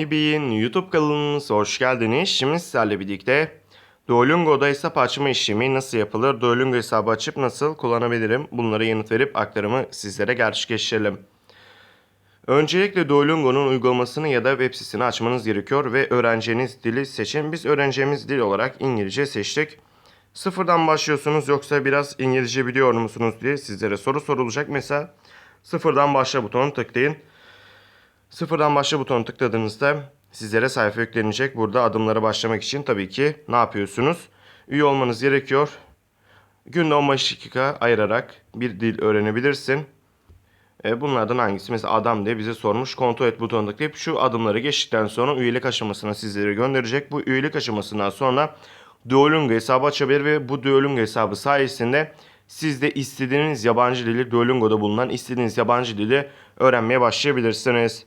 Beyin YouTube kanalımıza hoş geldiniz. Şimdi sizlerle birlikte Duolingo'da hesap açma işlemi nasıl yapılır? Duolingo hesabı açıp nasıl kullanabilirim? Bunlara yanıt verip aktarımı sizlere gerçekleştirelim. Öncelikle Duolingo'nun uygulamasını ya da web sitesini açmanız gerekiyor ve öğreneceğiniz dili seçin. Biz öğreneceğimiz dil olarak İngilizce seçtik. Sıfırdan başlıyorsunuz yoksa biraz İngilizce biliyor musunuz diye sizlere soru sorulacak. Mesela sıfırdan başla butonunu tıklayın. Sıfırdan başla butonu tıkladığınızda sizlere sayfa yüklenecek. Burada adımlara başlamak için tabii ki ne yapıyorsunuz? Üye olmanız gerekiyor. Günde 15 dakika ayırarak bir dil öğrenebilirsin. E, bunlardan hangisi? Mesela adam diye bize sormuş. Kontrol et butonuna tıklayıp şu adımları geçtikten sonra üyelik aşamasına sizleri gönderecek. Bu üyelik aşamasından sonra Duolingo hesabı açabilir ve bu Duolingo hesabı sayesinde siz de istediğiniz yabancı dili Duolingo'da bulunan istediğiniz yabancı dili öğrenmeye başlayabilirsiniz.